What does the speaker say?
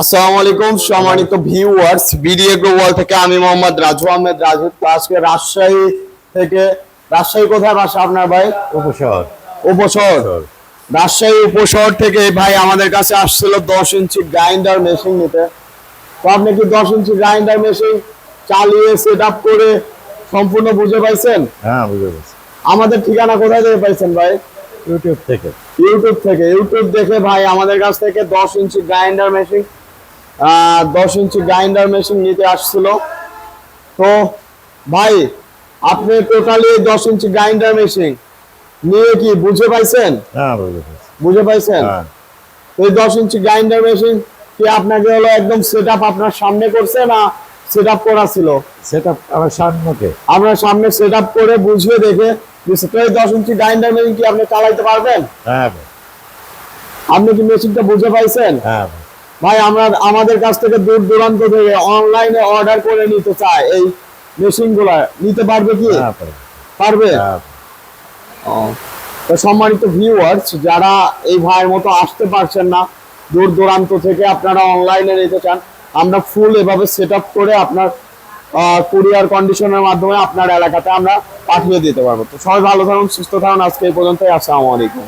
আসসালামু আলাইকুম সম্মানিত ভিউয়ার্স বিডিএ গ্লোবাল থেকে আমি মোহাম্মদ রাজু আহমেদ। রাজু আজকে রাজশাহী থেকে রাজশাহী কোথায় বাসা আপনার ভাই? উপশহর। উপশহর। রাজশাহী উপশহর থেকে ভাই আমাদের কাছে আসছিল দশ ইঞ্চি গ্রাইন্ডার মেশিন নিতে। তো আপনি কি দশ ইঞ্চি গ্রাইন্ডার মেশিন চালিয়ে সেট আপ করে সম্পূর্ণ বুঝে পাইছেন? হ্যাঁ বুঝে আমাদের ঠিকানা কোথায় থেকে পাইছেন ভাই? ইউটিউব থেকে। ইউটিউব থেকে। ইউটিউব দেখে ভাই আমাদের কাছ থেকে দশ ইঞ্চি গ্রাইন্ডার মেশিন দশ ইঞ্চি গ্রাইন্ডার মেশিন নিতে আসছিল। তো ভাই আপনি টোটালি দশ ইঞ্চি গ্রাইন্ডার মেশিন নিয়ে কি বুঝে পাইছেন? হ্যাঁ বুঝে বুঝে পাইছেন? হ্যাঁ। এই দশ ইঞ্চি গ্রাইন্ডার মেশিন কি আপনাকে হলো একদম সেট আপনার সামনে করছে না সেট করা ছিল? সেটা আমার সামনেকে আপনার সামনে সেট করে বুঝিয়ে দেখে এই দশ ইঞ্চি গ্রাইন্ডার মেশিন কি আপনি চালাইতে পারবেন? হ্যাঁ আপনি কি মেশিনটা বুঝে পাইছেন? হ্যাঁ ভাই আমরা আমাদের কাছ থেকে দূর দূরান্ত থেকে অনলাইনে অর্ডার করে নিতে চাই এই মেশিনগুলা। নিতে পারবে কি? হ্যাঁ পারবে। হ্যাঁ তো সম্মানিত ভিউয়ার্স যারা এই ভাইয়ের মতো আসতে পারছেন না দূর দূরান্ত থেকে আপনারা অনলাইনে নিতে চান আমরা ফুল এভাবে সেট করে আপনার কুরিয়ার কন্ডিশনের মাধ্যমে আপনার এলাকাতে আমরা পাঠিয়ে দিতে পারব। তো সবাই ভালো থাকুন সুস্থ থাকুন আজকে এই পর্যন্তই আসসালামু আলাইকুম।